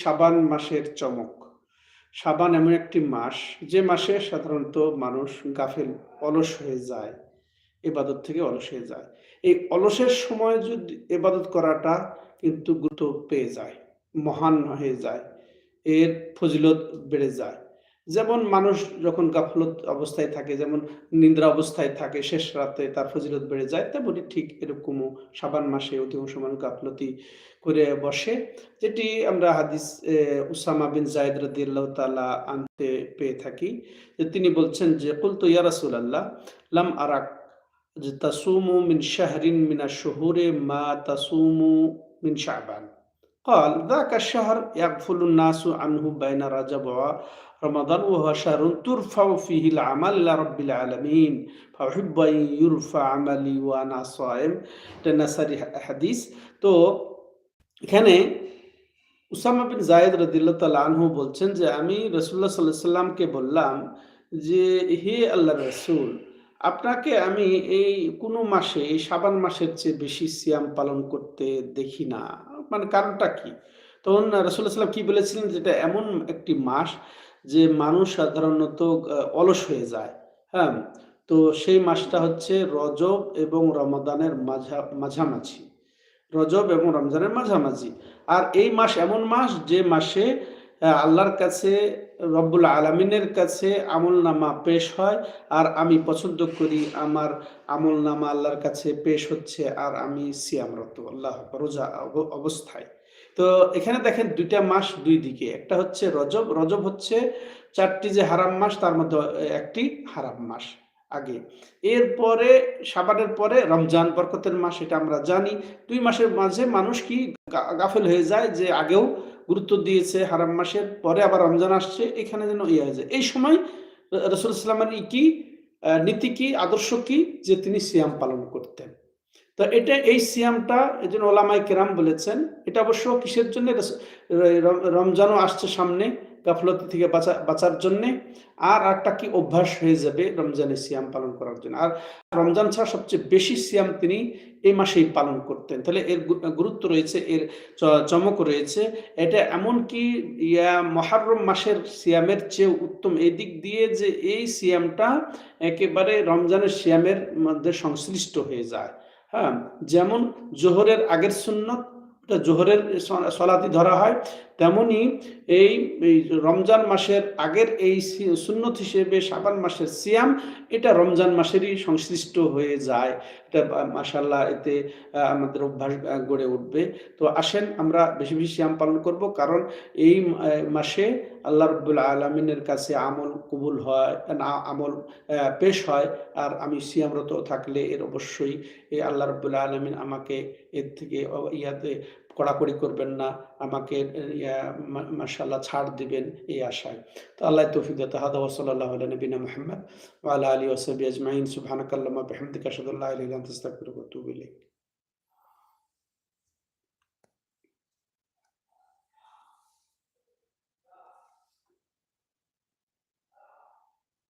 সাবান মাসের চমক। সাবান এমন একটি মাস, যে মাসে সাধারণত মানুষ গাফেল, অলস হয়ে যায়, এবাদত থেকে অলস হয়ে যায়। এই অলসের সময় যদি এবাদত করাটা কিন্তু গুরুত্ব পেয়ে যায়, মহান হয়ে যায়, এর ফজিলত বেড়ে যায়। যেমন মানুষ যখন গাফলত অবস্থায় থাকে, যেমন নিদ্রা অবস্থায় থাকে, শেষ রাতে তার ফজিলত বেড়ে যায়, তেমনি ঠিক এরকমও সাবান মাসে অধিকাংশ মানুষ গাফলতি করে বসে, যেটি আমরা হাদিস উসামা বিন জায়দ রাদিয়াল্লাহু তালা আনতে পেয়ে থাকি। যে তিনি বলছেন যে, কুলতু ইয়া রাসূলুল্লাহ, লাম আরাক যে তাসুমু মিন শাহরিন মিনা শুহুরে মা তাসুমু মিন শাবান। قال ذاك الشهر يغفل الناس عنه بين رجب ورمضان وهو شهر ترفع فيه العمل إلى رب العالمين فأحب أن يرفع عملي وأنا صائم এটা নাসারি হাদিস তো এখানে উসামা বিন জায়েদ রাদিল্লাহ তাআলা আনহু বলছেন যে আমি রসুল্লাহ সাল্লাহ সাল্লামকে বললাম যে হে আল্লাহ রসুল আপনাকে আমি এই কোনো মাসে এই সাবান মাসের চেয়ে বেশি সিয়াম পালন করতে দেখি না মানে কারণটা কি? তখন রসুল্লাহ সাল্লাম কি বলেছিলেন যেটা এমন একটি মাস যে মানুষ সাধারণত অলস হয়ে যায়। হ্যাঁ? তো সেই মাসটা হচ্ছে রজব এবং রমাদানের মাঝা, মাঝামাঝি। রজব এবং রমজানের মাঝামাঝি। আর এই মাস এমন মাস যে মাসে আল্লাহর কাছে রব্বুল আলমিনের কাছে আমল নামা পেশ হয়, আর আমি পছন্দ করি আমার আমল নামা আল্লাহর কাছে পেশ হচ্ছে, আর আমি সিয়ামরত, আল্লাহ রোজা অবস্থায়। তো এখানে দেখেন দুইটা মাস দুই দিকে, একটা হচ্ছে রজব রজব হচ্ছে চারটি যে হারাম মাস, তার মধ্যে একটি হারাম মাস আগে। এরপরে, সাবানের পরে রমজান বরকতের মাস, এটা আমরা জানি। দুই মাসের মাঝে মানুষ কি গাফেল হয়ে যায় যে আগেও গুরুত্ব দিয়েছে হারাম মাসের পরে আবার রমজান আসছে, এখানে যেন ইয়ে হয়ে যায়। এই সময় রসুল ইসলামের কি নীতি কি, আদর্শ কি, যে তিনি সিয়াম পালন করতেন। তো এটা, এই সিয়ামটা এই জন্য ওলামাই কেরাম বলেছেন, এটা অবশ্য কিসের জন্য? রমজানও আসছে সামনে গাফলতি থেকে বাঁচা বাঁচার জন্যে আর একটা কি অভ্যাস হয়ে যাবে রমজানে সিয়াম পালন করার জন্য। আর রমজান ছাড়া সবচেয়ে বেশি সিয়াম তিনি এই মাসেই পালন করতেন। তাহলে এর গুরুত্ব রয়েছে, এর চমক রয়েছে। এটা এমন কি ইয়া মহারম মাসের সিয়ামের চেয়ে উত্তম। এই দিক দিয়ে যে এই সিয়ামটা একেবারে রমজানের সিয়ামের মধ্যে সংশ্লিষ্ট হয়ে যায়। হ্যাঁ? যেমন জোহরের আগের সুন্নত জোহরের সলাতি ধরা হয়। তেমনি এই রমজান মাসের আগের এই সুন্নত হিসেবে সাবান মাসের সিয়াম, এটা রমজান মাসেরই সংশ্লিষ্ট হয়ে যায়। এটা মাসাল্লাহ এতে আমাদের অভ্যাস গড়ে উঠবে। তো আসেন, আমরা বেশি বেশি সিয়াম পালন করব, কারণ এই মাসে আল্লাহ রব্বুল আলমিনের কাছে আমল কবুল হয়, না, আমল পেশ হয়, আর আমি সিয়ামরত থাকলে এর অবশ্যই এই আল্লাহ রব্বুল আলমিন আমাকে এর থেকে ইয়াতে কড়াকড়ি করবেন না, আমাকে মাসাল্লাহ ছাড় দিবেন এই আশায়। তো আল্লাহ তৌফিক দাতা হাদা ওসল্লাহ নবীনা মোহাম্মদ ওয়ালা আলী ওসবি আজমাইন। সুবহানাকাল্লামা বিহামদিকা আনতা আস্তাগফিরুকা ওয়া ইলাইক।